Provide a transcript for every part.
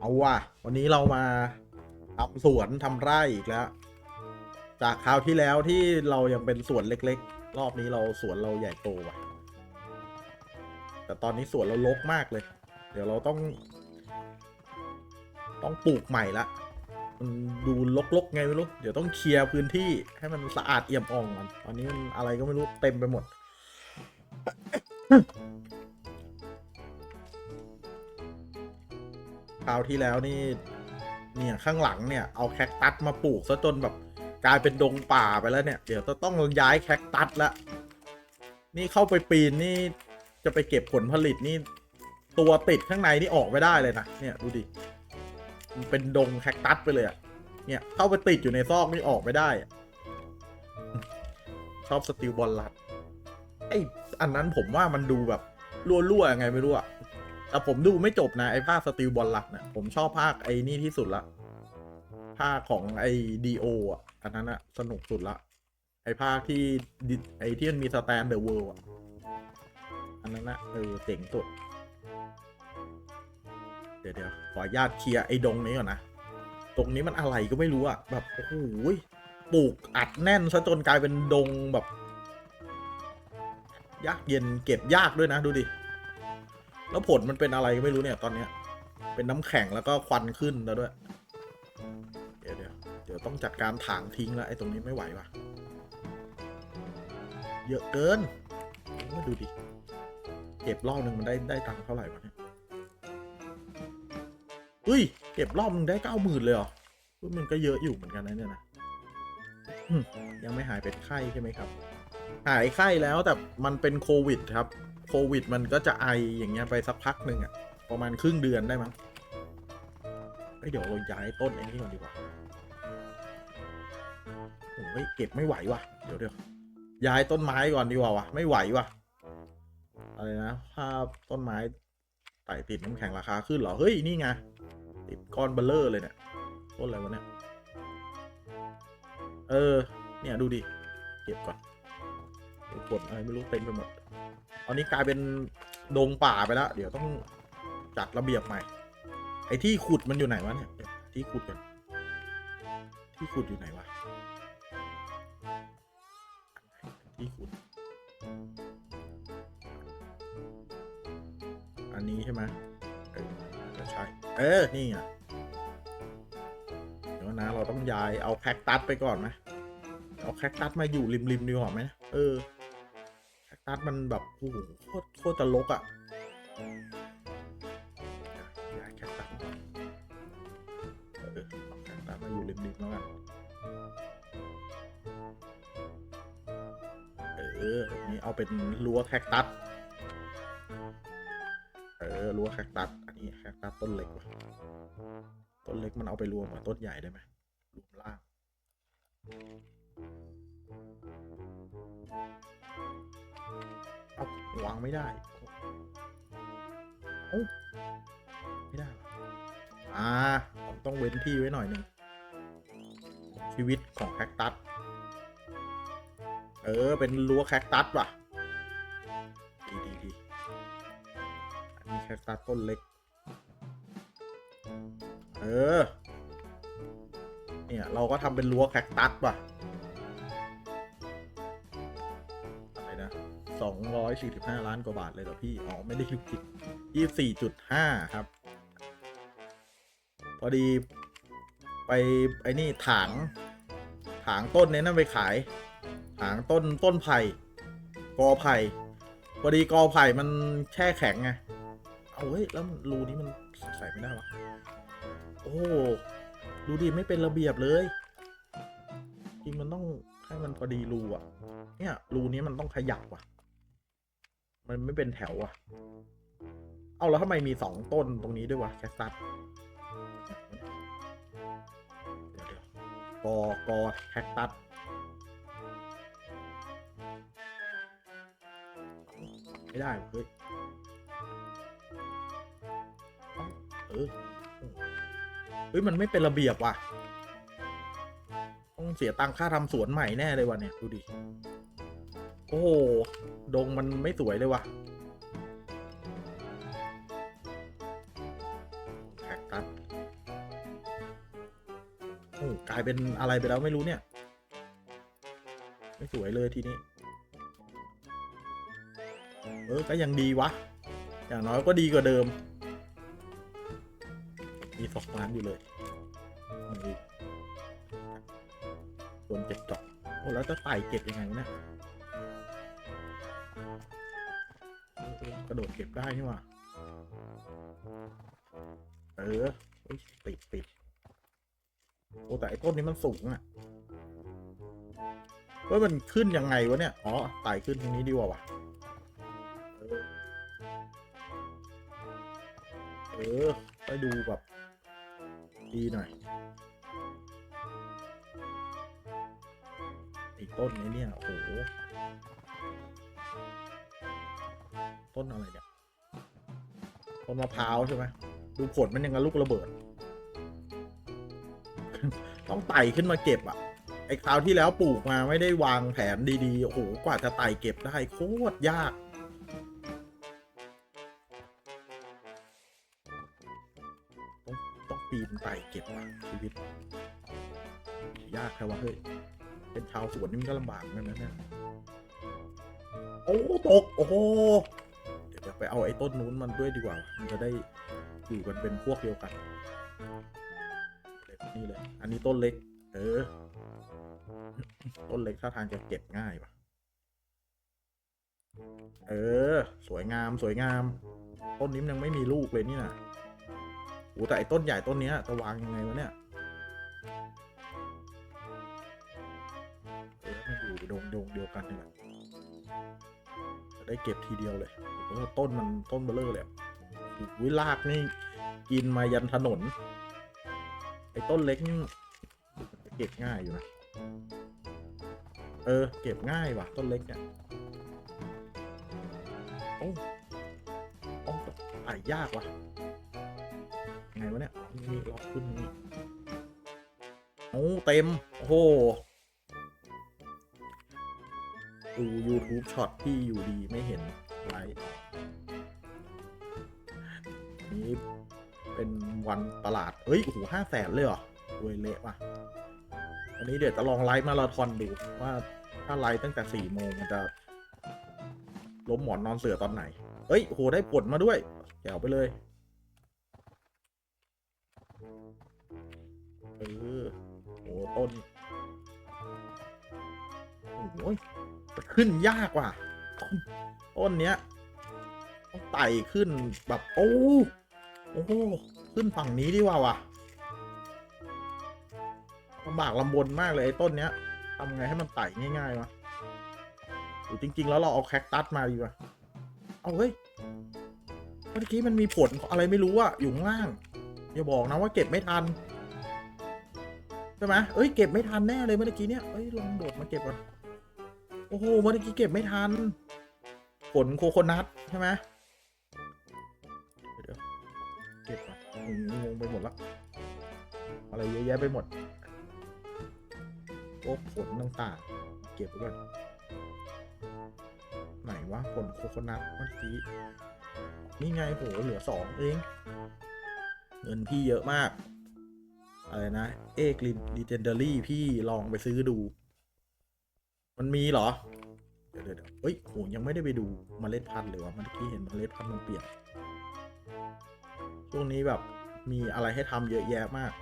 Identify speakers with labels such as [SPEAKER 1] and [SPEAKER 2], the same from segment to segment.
[SPEAKER 1] เอาว่ะ วันนี้เรามาทำสวนทำไร่อีกแล้ว จากคราวที่แล้วที่เรายังเป็นสวนเล็ก ๆ รอบนี้เราสวนเราใหญ่โตว่ะ แต่ตอนนี้สวนเรารกมากเลย เดี๋ยวเราต้อง ต้องปลูกใหม่ละมันดูลกๆไงไม่รู้ เดี๋ยวต้องเคลียร์พื้นที่ให้มันสะอาดเอี่ยมอ่องก่อนตอนนี้มันอะไรก็ไม่รู้เต็มไปหมด ราวที่แล้วนี่ เนี่ยข้างหลังเนี่ยเอาแคคตัสมาปลูกซะจนแบบกลายเป็นดงป่าไปแล้วเนี่ย เดี๋ยวจะต้องย้ายแคคตัสละ นี่เข้าไปปีนนี่จะไปเก็บผลผลิตนี่ ตัวติดข้างในนี่ออกไม่ได้เลยนะเนี่ยดูดิมันเป็นดงแคคตัสไปเลยอะเนี่ยเข้าไปติดอยู่ในซอกนี่ออกไม่ได้ชอบสติลบอลลัดไออันนั้นผมว่ามันดูแบบรั่วๆยังไงไม่รู้อะ แต่ผมดูไม่จบนะไอ้ภาคสติลบอลลักเนี่ยผมชอบภาคไอ้นี่ที่สุดละ ภาคของไอ้ดีโออะ อันนั้นอะสนุกสุดละ ไอ้ภาคที่ไอ้ที่มันมีสแตนเดอร์เวิลด์อะ อันนั้นอะเออเจ๋งสุด เดี๋ยวเดี๋ยวขอญาตเคลียร์ไอ้ดงนี้ก่อนนะ ตรงนี้มันอะไรก็ไม่รู้อะแบบโอ้โหปลูกอัดแน่นซะจนกลายเป็นดงแบบ ยากเย็นเก็บยากด้วยนะดูดิ แล้วผลมันเป็นอะไรก็ไม่รู้เนี่ยตอนเนี้ย เป็นน้ำแข็งแล้วก็ควันขึ้นแล้วด้วย เดี๋ยวเดี๋ยวเดี๋ยวต้องจัดการถางทิ้งแล้วไอ้ตรงนี้ไม่ไหวว่ะ เยอะเกินโอ้ดูดิ เก็บรอบหนึ่งมันได้ได้ตังค์เท่าไหร่วะเนี่ยอุ้ย เก็บรอบหนึงได้เก้าหมื่นเลยเหรอมันก็เยอะอยู่เหมือนกันนะเนี่ยนะยังไม่หายเป็นไข้ใช่ไหมครับ หายไข้แล้วแต่มันเป็นโควิดครับ โควิด มันก็จะไออย่างเงี้ยไปสักพักหนึ่งอะประมาณครึ่งเดือนได้มั้งเฮ้ยเดี๋ยวเราย้ายต้นไอ้นี่ก่อนดีกว่าโอ้ยเก็บไม่ไหวว่ะเดี๋ยวเดี๋ยวย้ายต้นไม้ก่อนดีกว่าวะไม่ไหวว่ะอะไรนะถ้าต้นไม้ไต่ติดน้ำแข็งราคาขึ้นเหรอ เฮ้ย นี่ไง ติดก้อนเบลเลอร์เลยเนี่ยต้นอะไรวะเนี่ย เออ เนี่ยดูดิ เก็บก่อนเดี๋ยวผลอะไรไม่รู้เต็มไปหมด ตอนนี้กลายเป็นดงป่าไปแล้ว เดี๋ยวต้องจัดระเบียบใหม่ ไอ้ที่ขุดมันอยู่ไหนวะเนี่ย ที่ขุดกันที่ขุดอยู่ไหนวะ ที่ขุด อันนี้ใช่ไหมเออใช่ เออ นี่อะเดี๋ยวนะ เราต้องย้ายเอาแคคตัสไปก่อนไหมเอาแคคตัสมาอยู่ริมๆดีกว่าไหมเออ แคคตัสมันแบบโอ้โหโคตรโคตรจะลกอะ่ะย้ายแคคตัสเออเอาแคคตัสมาอยู่ริมๆแล้วกันเออนี่เอาเป็นรั้วแคคตัส เออรั้วแคคตัส อันนี้แคคตัสต้นเล็กว่ะ ต้นเล็กมันเอาไปรวมกับต้นใหญ่ได้ไหมรวมล่าง วางไม่ได้เอ้ไม่ได้วะอ่าผมต้องเว้นที่ไว้หน่อยหนึ่งชีวิตของแคคตัส เออ เป็นรั้วแคคตัสว่ะ ดีดีดีอันนี้แคคตัสต้นเล็ก เออ เนี่ย เราก็ทำเป็นรั้วแคคตัสว่ะ 245 ล้านกว่าบาทเลยเหรอพี่ อ๋อ ไม่ได้คิดผิด24.5 ครับ พอดีไปไอ้นี่ถาง ถางต้นเนี้ยนั่นไปขาย ถางต้นต้นไผ่ กอไผ่ พอดีกอไผ่มันแช่แข็งไง เอาเฮ้ย แล้วรูนี้มันใส่ไม่ได้วะ โอ้ ดูดิไม่เป็นระเบียบเลย จริงมันต้องให้มันพอดีรูอะเนี่ยรูนี้มันต้องขยับว่ะ มันไม่เป็นแถวอะเอาแล้วทำไมมีสองต้นตรงนี้ด้วยวะแคคตัสเดี๋ยวเดี๋ยวกอกอแคคตัสไม่ได้เฮ้ยเอ้าเอเฮ้ย มันไม่เป็นระเบียบว่ะ ต้องเสียตังค่าทำสวนใหม่แน่เลยวะเนี่ย ดูดิ โอ้โห ดงมันไม่สวยเลยว่ะแคคตัสโอ้กลายเป็นอะไรไปแล้วไม่รู้เนี่ย ไม่สวยเลยทีนี้ เออ ก็ยังดีวะ อย่างน้อยก็ดีกว่าเดิม มีสองล้านอยู่เลยนี่รวมเจ็ดดอกโอ้แล้วจะไต่เก็บยังไงวะ เออกระโดดเก็บได้นี่หว่าเออติดติดโอ้แต่ไอ้ต้นนี้มันสูงอะ่ะเฮ้ยมันขึ้นยังไงวะเนี่ย อ๋อไต่ขึ้นตรงนี้ดีกว่าวะเออเออไปดูแบบ ดีหน่อยไอ้ต้นนี้เนี่ย โอ้โห ต้นอะไรเนี่ยต้นมะพร้าวใช่ไหมดูผลมันยังกับลูกระเบิด ต้องไต่ขึ้นมาเก็บอะไอ้คราวที่แล้วปลูกมาไม่ได้วางแผนดีๆ โอ้โห กว่าจะไต่เก็บได้โคตรยาก ต้องต้องปีนไต่เก็บว่ะชีวิต ยากแค่ว่าเฮ้ย เป็นชาวสวนนี่มันก็ลำบากเหมือนกันนะเนี่ย โอ้ ตก โอ้โห ดี๋ยวไปเอาไอ้ต้นนู้นมันด้วยดีกว่า มันจะได้อยู่กันเป็นพวกเดียวกันเล็กนี่เลย อันนี้ต้นเล็ก เออ ต้นเล็กท่าทางจะเก็บง่ายว่ะ เออ สวยงามสวยงาม ต้นนี้มันยังไม่มีลูกเลยนี่นะโอ้แต่ไอ้ต้นใหญ่ต้นเนี้ยจะวางยังไงวะเนี่ยเออมันอยู่ดงดงเดียวกันนี่แหละจะ ได้เก็บทีเดียวเลยต้นมันต้นเบลเลอร์เลยอะโอ้โหลากนี่กินมายันถนน ไอ้ต้นเล็กนี่เก็บง่ายอยู่นะ เออ เก็บง่ายว่ะ ต้นเล็กเนี่ยโอ้โอ้ไต่ยากว่ะไงวะเนี่ยนี่ล็อกขึ้นนี่โอ้เต็ม โอ้ ดู YouTube ช็อตที่อยู่ดีไม่เห็นไลฟ์นี้เป็นวันประหลาด เฮ้ย โอ้โหห้าแสนเลยเหรอรวยเละว่ะ วันนี้เดี๋ยวจะลองไลฟ์มาราธอนดู ว่าถ้าไลฟ์ตั้งแต่สี่โมงมันจะล้มหมอนนอนเสือตอนไหน เฮ้ย โห ได้ผลมาด้วยแจ๋วไปเลย เออโห ต้น โอ้ย ขึ้นยากว่ะต้นเนี้ยต้องไต่ขึ้นแบบโอ้โอ้โหขึ้นฝั่งนี้ดีกว่าว่ะลำบากลำบนมากเลยไอ้ต้นเนี้ยทำไงให้มันไต่ง่ายๆวะหรือจริง ๆ แล้วเราเอาแคคตัสมาดีกว่าเอาเฮ้ยเมื่อกี้มันมีผลอะไรไม่รู้อะอยู่ข้างล่าง อย่าบอกนะว่าเก็บไม่ทันใช่ไหมเอ้ยเก็บไม่ทันแน่เลยเมื่อกี้เนี่ยเอ้ยลองโดดมาเก็บก่อน โอ้โหเมื่อกี้เก็บไม่ทัน ผลโคโคนัทใช่ไหมเดี๋ยวเก็บงงไปหมดละอะไรเยอะแยะไปหมดโอ้ผลต่างๆ เก็บไว้ก่อนไหนวะผลโคโคนัทเมื่อกี้นี่ไงโหเหลือสองเอง เงินพี่เยอะมาก อะไรนะ เอกลินดีเจนเดอรี่พี่ลองไปซื้อดู มันมีเหรอ เดี๋ยวเดี๋ยวเฮ้ยโหยังไม่ได้ไปดูมเมล็ดพันธุ์เลยวะเมื่อกี้เห็นเมล็ดพันธุ์มันเปลี่ยนช่วงนี้แบบมีอะไรให้ทำเยอะแยะมาก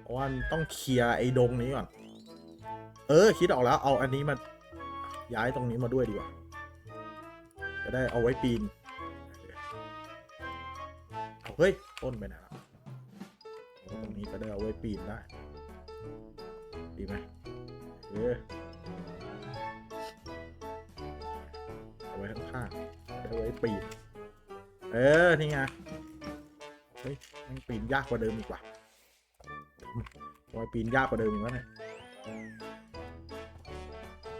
[SPEAKER 1] เพราะว่าต้องเคลียร์ไอ้ดงนี้ก่อน เออ คิดออกแล้วเอาอันนี้มาย้ายตรงนี้มาด้วยดีกว่า จะได้เอาไว้ปีน เฮ้ย ต้นไปไหนละตรงนี้ก็ได้เอาไว้ปีนได้ ดีไหม เอาไว้ข้างๆได้ไว้ปีนเออ นี่ไง เฮ้ยมันปีนยากกว่าเดิมอีกว่าทำไมปีนยากกว่าเดิมอีกวเนี่ย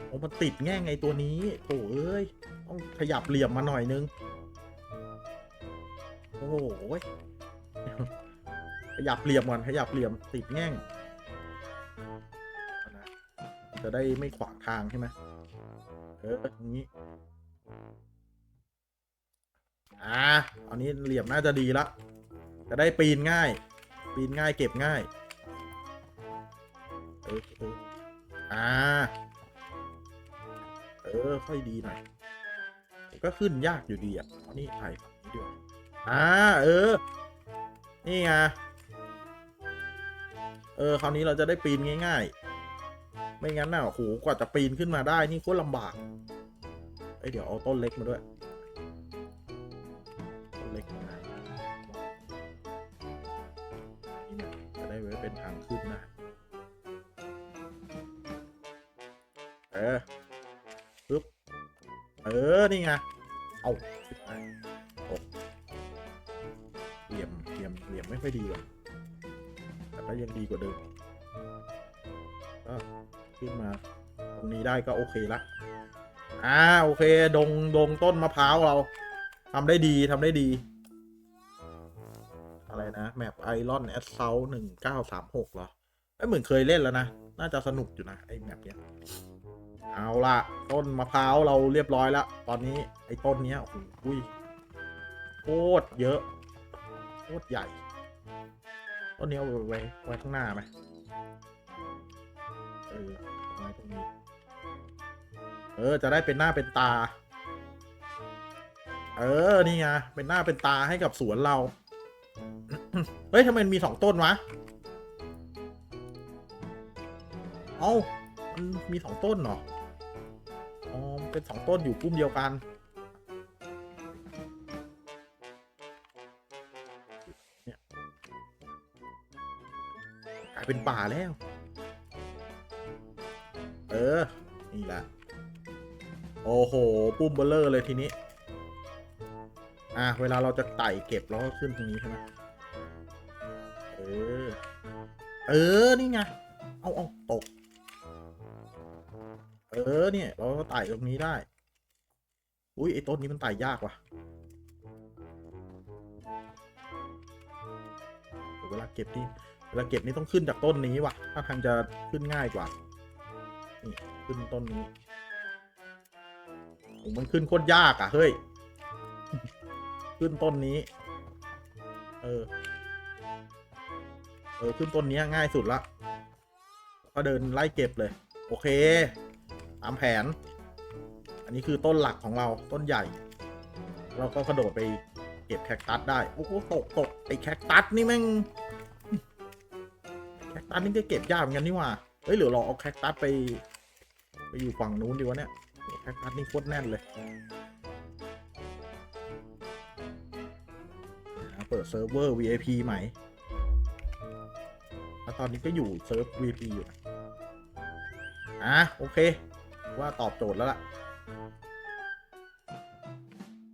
[SPEAKER 1] โอ้มันติดแง่ไงตัวนี้โอ้เอ้ย ต้องขยับเหลี่ยมมาหน่อยนึง โอ้โหยขยับเหลี่ยมก่อน ขยับเหลี่ยมติดแง่ง จะได้ไม่ขวางทางใช่ไหมเอออย่างนี้ อ่าอันนี้เหลี่ยมน่าจะดีละ จะได้ปีนง่าย ปีนง่ายเก็บง่าย เออเอออ่า เออ ค่อยดีหน่อย ก็ขึ้นยากอยู่ดีอะเอนี่ถ่ายฝั่งนี้ดีกว่าอ่า เออ นี่ไง เออ คราวนี้เราจะได้ปีนง่าย ๆ ไม่งั้นน่ะโอ้โหกว่าจะปีนขึ้นมาได้นี่โคตรลำบากเอ้ยเดี๋ยวเอาต้นเล็กมาด้วยต้นเล็กมานี่เนี่ยจะได้ไว้เป็นทางขึ้นนะเออปึ๊บเออ นี่ไง เอาขึ้นไปตกเหลี่ยมเหลี่ยมเหลี่ยมไม่ค่อยดีว่ะแต่ก็ยังดีกว่าเดิมก็ ขึ้นมา ตรงนี้ได้ก็โอเคละอ่าโอเค ดงดงต้นมะพร้าวเราทำได้ดีทำได้ดี อะไรนะแมปไอรอนแอสเซลหนึ่งเก้าสามหกเหรอไอยเหมือนเคยเล่นแล้วนะ น่าจะสนุกอยู่นะ ไอแมปเนี้ยเอาละต้นมะพร้าวเราเรียบร้อยแล้ว ตอนนี้ไอ้ต้นเนี้ยโอ้โหยโคตรเยอะโคตรใหญ่ ต้นนี้เอาไว้ไว้ข้างหน้าไหมเออ เออ จะได้เป็นหน้าเป็นตา เออ นี่ไง เป็นหน้าเป็นตาให้กับสวนเรา เฮ้ยทำไมมันมีสองต้นวะ เอ้ามันมีสองต้นเหรอ อ๋อ เป็นสองต้นอยู่กลุ่มเดียวกัน เนี่ยกลายเป็นป่าแล้ว เออ นี่แหละ โอ้โห ปุ้มเบลเลอร์เลยทีนี้ อะ เวลาเราจะไต่เก็บเราก็ขึ้นตรงนี้ใช่ไหมเออ เออ นี่ไง เอาเอาตก เออ เนี่ย เราก็ไต่ตรงนี้ได้ อุ้ยไอ้ต้นนี้มันไต่ยากว่ะเวลาเก็บนี่เวลาเก็บนี่ต้องขึ้นจากต้นนี้ว่ะ ถ้าทางจะขึ้นง่ายกว่า นี่ ขึ้นต้นนี้ มันขึ้นโคตรยากอะ เฮ้ย ขึ้นต้นนี้ เออ เออ ขึ้นต้นนี้ง่ายสุดละ ก็เดินไล่เก็บเลย โอเค ตามแผน อันนี้คือต้นหลักของเราต้นใหญ่ เราก็กระโดดไปเก็บแคคตัสได้ โอ้โหตกตกไอ้แคคตัสนี่แม่ง แคคตัสนี่ก็เก็บยากเหมือนกันนี่ว่าเฮ้ยหรือเราเอาแคคตัสไป ไปอยู่ฝั่งนู้นดีวะเนี่ย คคตัสนี่โคตรแน่นเลยเปิดเซิร์ฟเวอร์ VIP ใหม่แล้วตอนนี้ก็อยู่เซิร์ฟ VIP อยู่ อะ โอเค ว่าตอบโจทย์แล้วล่ะ